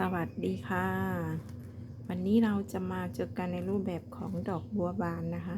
สวัสดีค่ะ วันนี้เราจะมาเจอกันในรูปแบบของดอกบัวบานนะคะ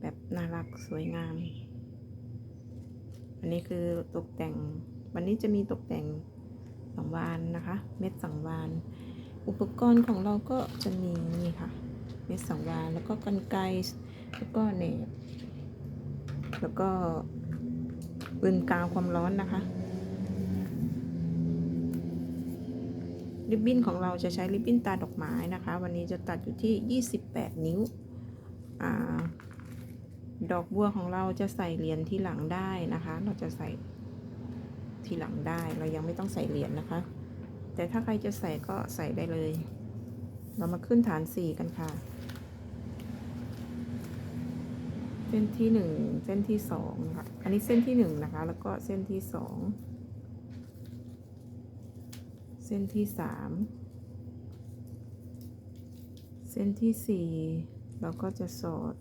แบบน่ารักสวยงาม อันนี้คือตกแต่ง วันนี้จะมีตกแต่งสังวานนะคะ เม็ดสังวาน อุปกรณ์ของเราก็จะมีนี่ค่ะ เม็ดสังวานแล้วก็กันไกรแล้วก็เนบแล้วก็ปืนกาวความร้อนนะคะ ริบบิ้นของเราจะใช้ริบบิ้นตาดอกไม้นะคะ วันนี้จะตัดอยู่ที่ 28 นิ้วอดอกบัวของเราจะใส่เหรียญที่หลังได้นะคะ เราจะใส่ที่หลังได้เรายังไม่ต้องใส่เหรียญนะคะ แต่ถ้าใครจะใส่ก็ใส่ได้เลย เรามาขึ้นฐานสี่กันค่ะ เส้นที่หนึ่งเส้นที่สองนะคะอันนี้เส้นที่หนึ่งนะคะ แล้วก็เส้นที่สอง ส้นที่สามเส้นที่สี่เราก็จะสอด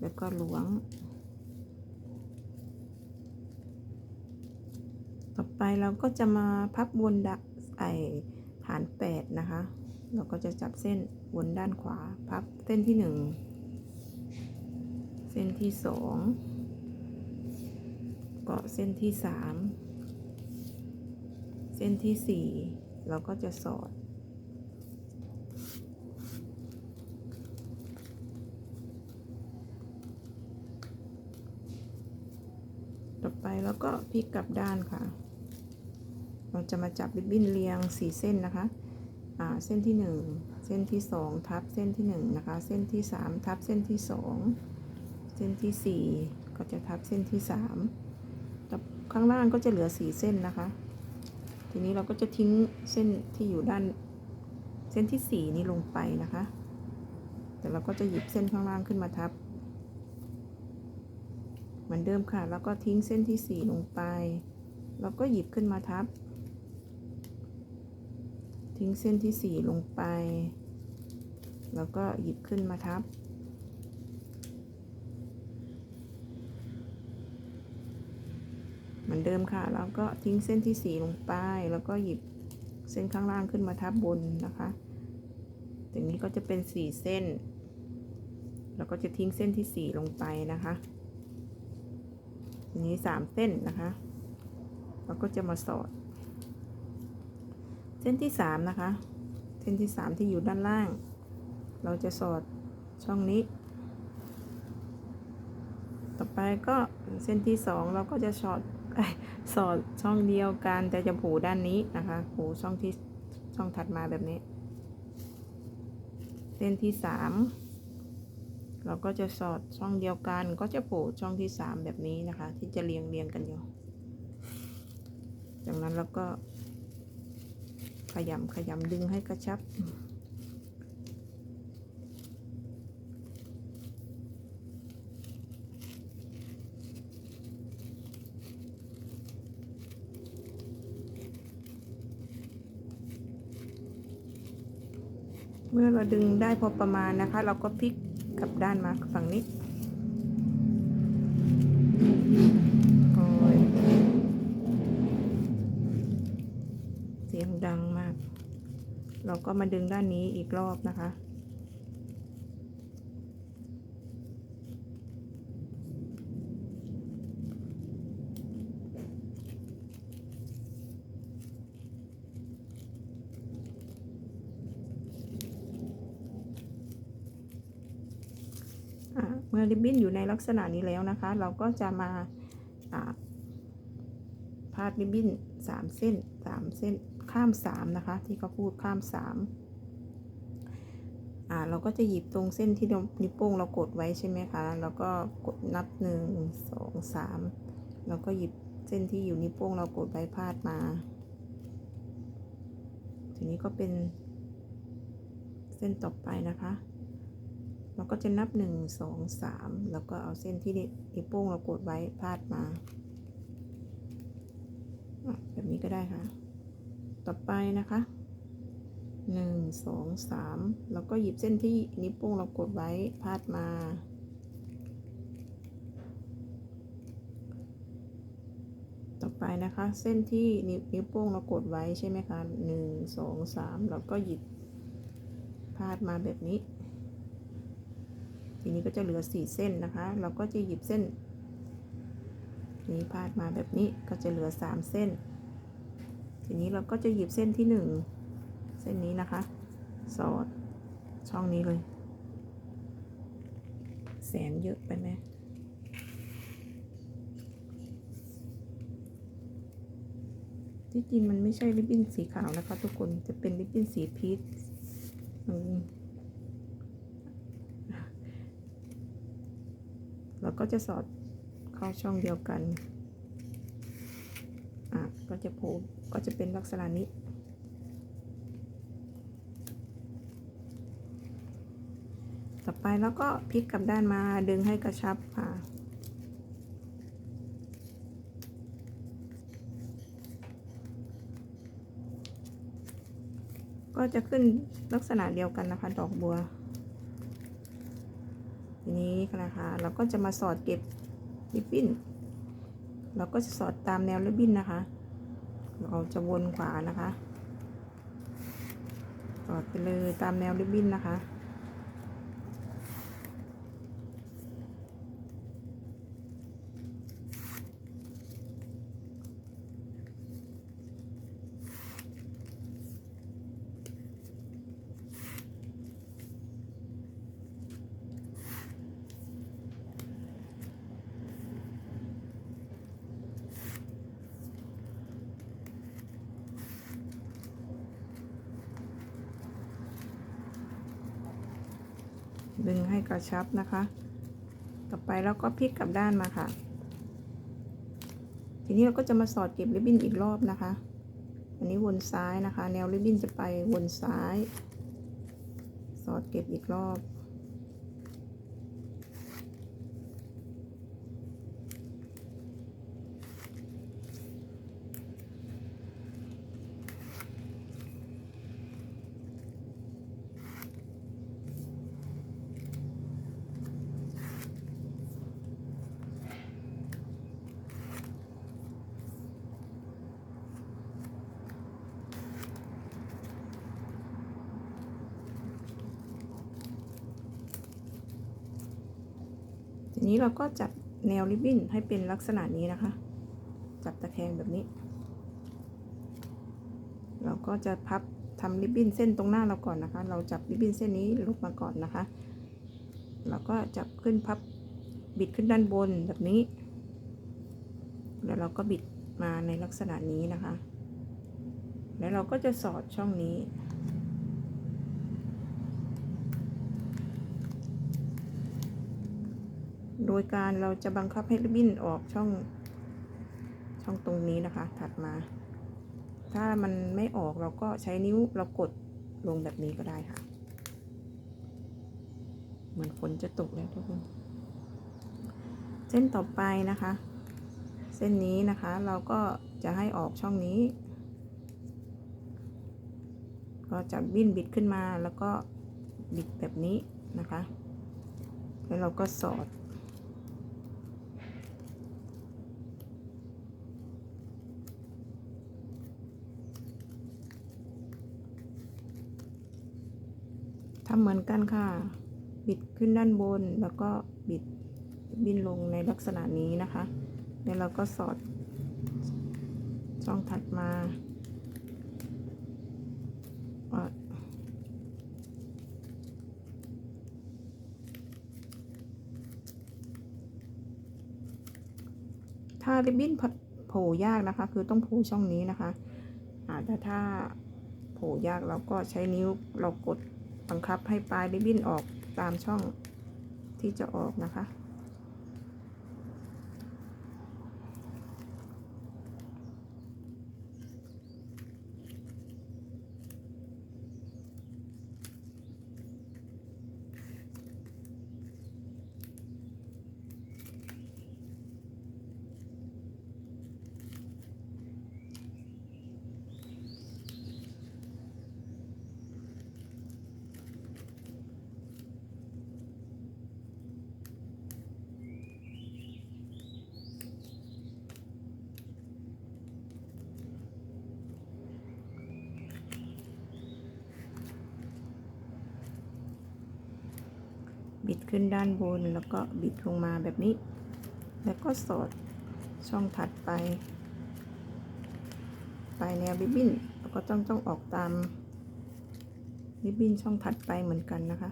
แล้วก็ล้วง ต่อไปเราก็จะมาพับวนดะไอฐานแปดนะคะ เราก็จะจับเส้นวนด้านขวา พับเส้นที่หนึ่งเส้นที่สองก็เส้นที่สาม ส้นที่สี่เราก็จะสอด ต่อไปเราก็พลิกกลับด้านค่ะ เราจะมาจับริบบิ้นเรียงสี่เส้นนะคะเส้นที่หนึ่งเส้นที่สองทับเส้นที่หนึ่งนะคะ เส้นที่สามทับเส้นที่สองเส้นที่สี่ก็จะทับเส้นที่สามข้างล่างก็จะเหลือสี่เส้นนะคะ ทีนี้เราก็จะทิ้งเส้นที่อยู่ด้าน เส้นที่สี่นี้ลงไปนะคะ แต่เราก็จะหยิบเส้นข้างล่างขึ้นมาทับ เหมือนเดิมค่ะ แล้วก็ทิ้งเส้นที่สี่ลงไป แล้วก็หยิบขึ้นมาทับ ทิ้งเส้นที่สี่ลงไป แล้วก็หยิบขึ้นมาทับ เหมือนเดิมค่ะ แล้วก็ทิ้งเส้นที่สี่ลงไป แล้วก็หยิบเส้นข้างล่างขึ้นมาทับบนนะคะตรงนี้ก็จะเป็นสี่เส้น แล้วก็จะทิ้งเส้นที่สี่ลงไปนะคะนี้สามเส้นนะคะเราก็จะมาสอด เส้นที่สามนะคะ เส้นที่สามที่อยู่ด้านล่าง เราจะสอดช่องนี้ ต่อไปก็เส้นที่สองเราก็จะสอด สอดช่องเดียวกันแต่จะผูด้านนี้นะคะ ผูช่องที่ช่องถัดมาแบบนี้ เส้นที่สามเราก็จะสอดช่องเดียวกันก็จะผูช่องที่สามแบบนี้นะคะ ที่จะเรียงเรียงกันอยู่ จากนั้นเราก็ขยำขยำดึงให้กระชับ เมื่อเราดึงได้พอประมาณนะคะ เราก็พลิกกลับด้านมาฝั่งนี้เสียงดังมาก เราก็มาดึงด้านนี้อีกรอบนะคะ มื่อริบบิ้นอยู่ในลักษณะนี้แล้วนะคะ เราก็จะมาพาดริบบิ้นสามเส้นสามเส้นข้ามสามนะคะ ที่เขาพูดข้ามสามอ่าเราก็จะหยิบตรงเส้นที่นิ้วโป้งเรากดไว้ใช่ไหมคะแล้วก็กดนับหนึ่งสองสามแล้วก็หยิบเส้นที่อยู่นิ้วโป้งเรากดไว้พาดมา ทีนี้ก็เป็นเส้นต่อไปนะคะ เราก็จะนับหนึ่งสองสามแล้วก็เอาเส้นที่นิ้วโป้งเรากดไว้พาดมา แบบนี้ก็ได้ค่ะ ต่อไปนะคะหนึ่งสองสามแล้วก็หยิบเส้นที่นิ้วโป้งเรากดไว้พาดมา ต่อไปนะคะ เส้นที่นิ้วนิ้วโป้งเรากดไว้ใช่ไหมคะหนึ่งสองสามเราก็หยิบพาดมาแบบนี้ ทีนี้ก็จะเหลือสี่เส้นนะคะ เราก็จะหยิบเส้น นี้พาดมาแบบนี้ก็จะเหลือสามเส้น ทีนี้เราก็จะหยิบเส้นที่หนึ่งเส้นนี้นะคะ สอดช่องนี้เลย แสงเยอะไปไหมที่จริงมันไม่ใช่ริบบิ้นสีขาวนะคะทุกคนจะเป็นริบบิ้นสีพีชมัน เราก็จะสอดเข้าช่องเดียวกัน อะ ก็จะโผล่ก็จะเป็นลักษณะนี้ ต่อไปแล้วก็พลิกกลับด้านมาดึงให้กระชับค่ะก็จะขึ้นลักษณะเดียวกันนะคะ ดอกบัว ทีนี้นะคะ เราก็จะมาสอดเก็บริบบิ้น เราก็จะสอดตามแนวริบบิ้นนะคะ เราจะวนขวานะคะ สอดไปเลยตามแนวริบบิ้นนะคะ ดึงให้กระชับนะคะ ต่อไปเราก็พลิกกลับด้านมาค่ะ ทีนี้เราก็จะมาสอดเก็บริบบิ้นอีกรอบนะคะ อันนี้วนซ้ายนะคะ แนวริบบิ้นจะไปวนซ้าย สอดเก็บอีกรอบ นี้เราก็จับแนวริบบิ้นให้เป็นลักษณะนี้นะคะ จับตะแคงแบบนี้ เราก็จะพับทำริบบิ้นเส้นตรงหน้าเราก่อนนะคะ เราจับริบบิ้นเส้นนี้ลงมาก่อนนะคะ เราก็จับขึ้นพับบิดขึ้นด้านบนแบบนี้ แล้วเราก็บิดมาในลักษณะนี้นะคะ แล้วเราก็จะสอดช่องนี้ โดยการเราจะบังคับให้ริบบิ้นออกช่อง ช่องตรงนี้นะคะ ถัดมา ถ้ามันไม่ออกเราก็ใช้นิ้วเรากดลงแบบนี้ก็ได้ค่ะ เหมือนฝนจะตกแล้วทุกคน เส้นต่อไปนะคะ เส้นนี้นะคะเราก็จะให้ออกช่องนี้ ก็จะบิ้นบิดขึ้นมาแล้วก็บิดแบบนี้นะคะ แล้วเราก็สอด ทำเหมือนกันค่ะ บิดขึ้นด้านบนแล้วก็บิดบินลงในลักษณะนี้นะคะแล้วเราก็สอดช่องถัดมาถ้าริบบิ้นโผล่ยากนะคะ คือต้องโผล่ช่องนี้นะคะอาแต่ถ้าโผล่ยากเราก็ใช้นิ้วเรากด บังคับให้ปลายริบบิ้นออกตามช่องที่จะออกนะคะ ขึ้นด้านบนแล้วก็บิดลงมาแบบนี้ แล้วก็สอดช่องถัดไป ปลายแนวริบบิ้นแล้วก็ต้องต้องออกตามริบบิ้นช่องถัดไปเหมือนกันนะคะ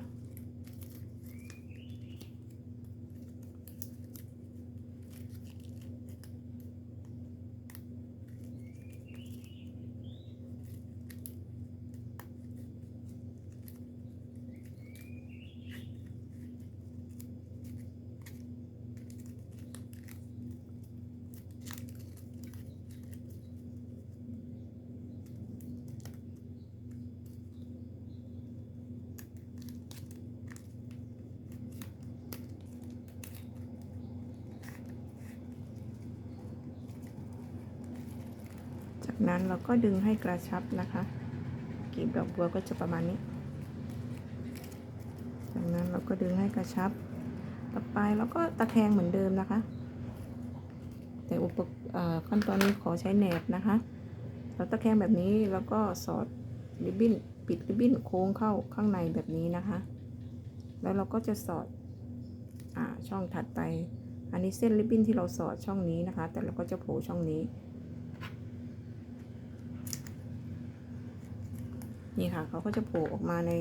นั้นเราก็ดึงให้กระชับนะคะกลีบดอกบัวก็จะประมาณนี้ จากนั้นเราก็ดึงให้กระชับ ต่อไปเราก็ตะแคงเหมือนเดิมนะคะ แต่อุปกเอ่อขั้นตอนนี้ขอใช้แหนบนะคะ เราตะแคงแบบนี้แล้วก็สอดริบบิ้นปิดริบบิ้นโค้งเข้าข้างในแบบนี้นะคะ แล้วเราก็จะสอดอช่องถัดไป อันนี้เส้นริบบิ้นที่เราสอดช่องนี้นะคะ แต่เราก็จะโผล่ช่องนี้ นี่ค่ะเขาก็จะโผล่ออกมาใน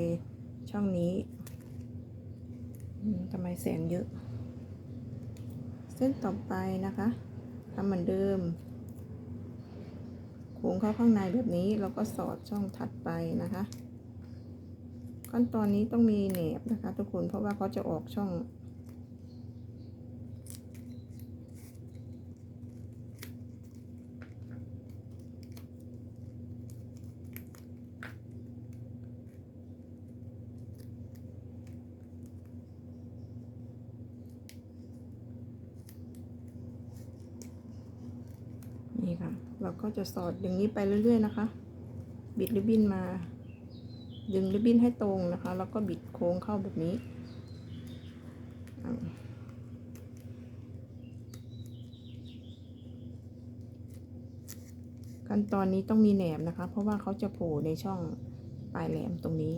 ช่องนี้ทำไมแสงเยอะ เส้นต่อไปนะคะทำเหมือนเดิมโค้งเข้าข้างในแบบนี้แล้วก็สอดช่องถัดไปนะคะ ขั้นตอนนี้ต้องมีแหนบนะคะ ทุกคนเพราะว่าเขาจะออกช่อง นี่ค่ะ เราก็จะสอดอย่างนี้ไปเรื่อยๆนะคะ บิดริบบิ้นมา ดึงริบบิ้นให้ตรงนะคะ แล้วก็บิดโค้งเข้าแบบนี้ ขั้นตอนนี้ต้องมีแหนบนะคะ เพราะว่าเขาจะโผล่ในช่องปลายแหลมตรงนี้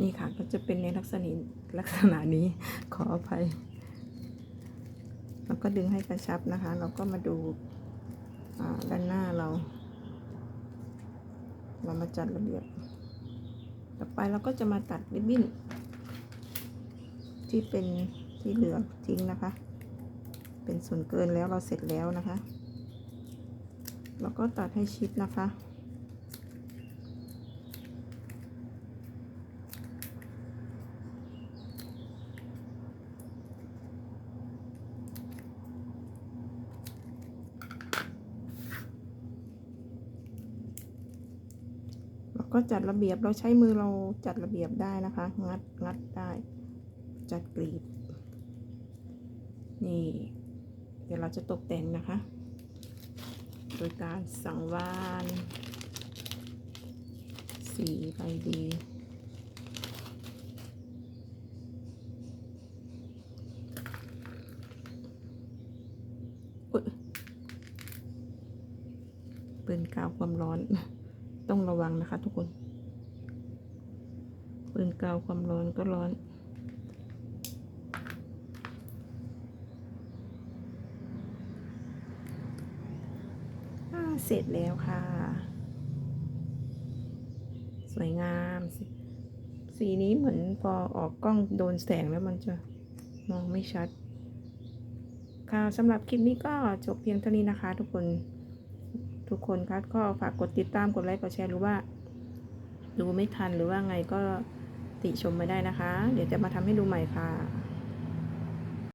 นี่ค่ะก็จะเป็นในลักษณะลักษณะนี้ขออภัยแล้วก็ดึงให้กระชับนะคะ เราก็มาดูด้านหน้าเรา เรามาจัดระเบียบ ต่อไปเราก็จะมาตัดริบบิ้นที่เป็นที่เหลือทิ้งนะคะ เป็นส่วนเกินแล้วเราเสร็จแล้วนะคะ เราก็ตัดให้ชิดนะคะ ก็จัดระเบียบเราใช้มือเราจัดระเบียบได้นะคะ งัดงัดได้ จัดกรีบ นี่ เดี๋ยวเราจะตกแต่งนะคะ โดยการสังวาน สีไรดีปืนกาวความร้อน ต้องระวังนะคะทุกคนปืนกาวความร้อนก็ร้อนเสร็จแล้วค่ะ สวยงามสสีนี้เหมือนพอออกกล้องโดนแสงแล้วมันจะมองไม่ชัด ค่ะสำหรับคลิปนี้ก็จบเพียงเท่านี้นะคะทุกคน ทุกคนคะก็ฝากกดติดตามกดไลค์กดแชร์หรือว่า ดูไม่ทันหรือว่าไงก็ติชมมาได้นะคะ เดี๋ยวจะมาทำให้ดูใหม่ค่ะ